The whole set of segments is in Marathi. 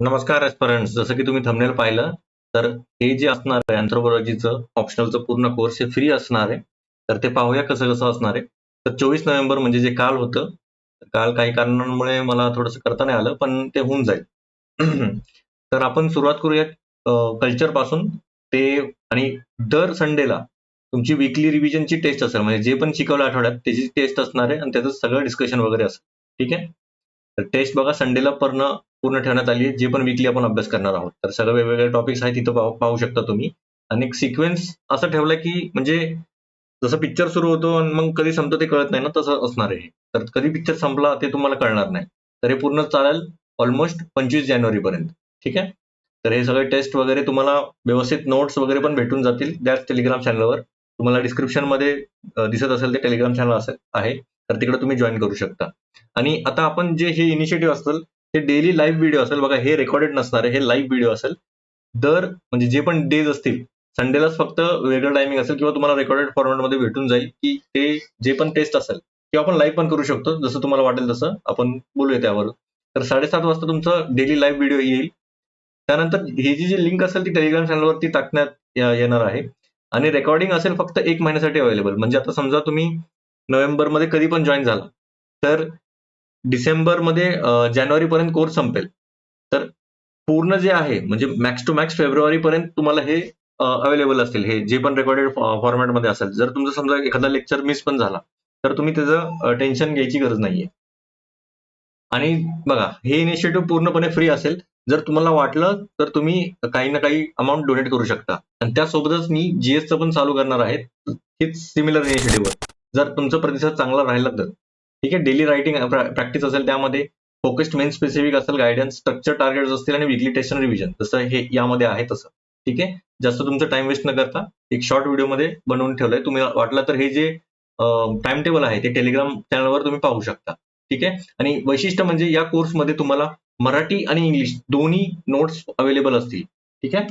नमस्कार एस्परंट्स जसं की तुम्ही थंबनेल पाहिलं तर हे जे असणार आहे अँथ्रोपॉलॉजीचं ऑप्शनलचं पूर्ण कोर्स हे फ्री असणार आहे. तर ते पाहूया कसं कसं असणार आहे. तर चोवीस नोव्हेंबर म्हणजे जे काल होतं काल काही कारणांमुळे मला थोडंसं करता नाही आलं पण ते होऊन जाईल. तर आपण सुरुवात करूया कल्चरपासून. ते आणि दर संडेला तुमची विकली रिव्हिजनची टेस्ट असेल म्हणजे जे पण शिकवलं आठवड्यात त्याची टेस्ट असणार आहे आणि त्याचं सगळं डिस्कशन वगैरे असेल. ठीक आहे? तर टेस्ट बघा संडेला पूर्ण पूर्ण ठेवण्यात आली आहे. जे पण विकली आपण अभ्यास करणार आहोत. तर सगळे वेगवेगळे टॉपिक्स आहेत तिथं पाहू शकता तुम्ही. आणि एक सिक्वेन्स असं ठेवलंय की म्हणजे जसं पिक्चर सुरू होतो आणि मग कधी संपतो ते कळत नाही ना तसं असणार आहे तर कधी पिक्चर संपला ते तुम्हाला कळणार नाही. तर हे पूर्ण चालेल ऑलमोस्ट पंचवीस जानेवारीपर्यंत. ठीक आहे? तर हे सगळे टेस्ट वगैरे तुम्हाला व्यवस्थित नोट्स वगैरे पण भेटून जातील त्याच टेलिग्राम चॅनलवर तुम्हाला डिस्क्रिप्शनमध्ये दिसत असेल ते टेलिग्राम चॅनल असेल आहे. तर तिकडे तुम्ही जॉईन करू शकता. आणि आता आपण जे हे इनिशिएटिव्ह असेल हे डेली लाईव्ह व्हिडिओ असेल बघा हे रेकॉर्डेड नसणार आहे हे लाईव्ह व्हिडिओ असेल. दर म्हणजे जे पण डेज असतील संडेलाच फक्त वेगळं टायमिंग असेल किंवा तुम्हाला रेकॉर्डेड फॉर्मॅटमध्ये भेटून जाईल की ते जे पण टेस्ट असेल किंवा आपण लाईव्ह पण करू शकतो जसं तुम्हाला वाटेल तसं आपण बोलूया त्यावर तर साडेसात वाजता तुमचं डेली लाईव्ह व्हिडिओ येईल. त्यानंतर ही जी जी लिंक असेल ती टेलिग्राम चॅनलवरती टाकण्यात येणार आहे. आणि रेकॉर्डिंग असेल फक्त एक महिन्यासाठी अवेलेबल म्हणजे आता समजा तुम्ही नोव्हेंबरमध्ये कधी पण जॉईन झाला तर डिसेंबरमध्ये अं, जानेवारीपर्यंत कोर्स संपेल. तर पूर्ण जे आहे म्हणजे मॅक्स टू मॅक्स फेब्रुवारीपर्यंत तुम्हाला हे अवेलेबल असतील. हे जे पण रेकॉर्डेड फॉर्मॅटमध्ये असेल. जर तुमचं समजा एखादा लेक्चर मिस पण झाला तर तुम्ही त्याचं टेन्शन घ्यायची गरज नाहीये. आणि बघा हे इनिशिएटिव्ह पूर्णपणे फ्री असेल. जर तुम्हाला वाटलं तर तुम्ही काही ना काही अमाऊंट डोनेट करू शकता. आणि त्यासोबतच मी जीएसचं पण चालू करणार आहे. हेच सिमिलर इनिशिएटिव्ह जर तुमचा प्रतिसाद चांगला राहिला तर. ठीक आहे डेली रायटिंग प्रॅक्टिस असेल त्यामध्ये फोकस्ड मेन स्पेसिफिक असेल गायडन्स स्ट्रक्चर टार्गेट्स असतील आणि विकली टेस्ट आणि रिव्हिजन जसं हे यामध्ये आहे तसं. ठीक आहे? जास्त तुमचं टाइम वेस्ट न करता एक शॉर्ट व्हिडिओमध्ये बनवून ठेवलंय. तुम्ही वाटलं तर हे जे टाइम टेबल आहे ते टेलिग्राम चॅनलवर तुम्ही पाहू शकता. ठीक आहे? आणि वैशिष्ट्य म्हणजे या कोर्समध्ये तुम्हाला मराठी आणि इंग्लिश दोन्ही नोट्स अवेलेबल असतील. ठीक आहे?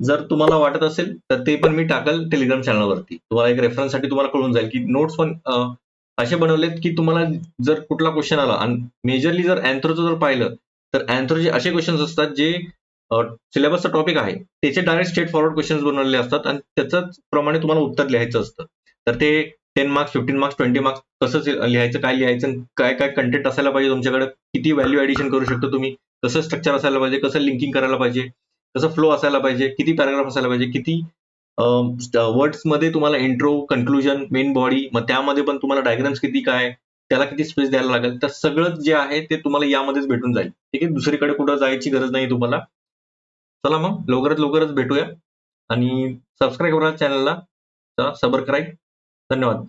जर तुम्हाला वाटत असेल तर ते पण मी टाकल टेलिग्राम चॅनलवरती तुम्हाला एक रेफरन्ससाठी तुम्हाला कळून जाईल की नोट्स पण असे बनवलेत की तुम्हाला जर कुठला क्वेश्चन आला आणि मेजरली जर अँथ्रोचं जर पाहिलं तर अँथ्रोचे असे क्वेश्चन्स असतात जे सिलेबसचा टॉपिक आहे त्याचे डायरेक्ट स्ट्रेट फॉरवर्ड क्वेश्चन्स बनवलेले असतात आणि त्याच्याच प्रमाणे तुम्हाला उत्तर लिहायचं असतं. तर ते ten marks fifteen marks twenty marks कसं लिहायचं काय लिहायचं आणि काय काय कंटेंट असायला पाहिजे तुमच्याकडे किती व्हॅल्यू ऍडिशन करू शकतो तुम्ही कसं स्ट्रक्चर असायला पाहिजे कसं लिंकिंग करायला पाहिजे कसं फ्लो असायला पाहिजे किती पॅराग्राफ असायला पाहिजे किती वर्ड्समध्ये तुम्हाला इंट्रो कन्क्लुजन मेन बॉडी मग त्यामध्ये पण तुम्हाला डायग्राम्स किती काय त्याला किती स्पेस द्यायला लागेल तर सगळं जे आहे ते तुम्हाला यामध्येच भेटून जाईल. ठीक आहे? दुसरीकडे कुठं जायची गरज नाही तुम्हाला. चला मग लवकरात लवकरच भेटूया. आणि सबस्क्राईब करा चॅनलला चला सबस्क्राईब धन्यवाद.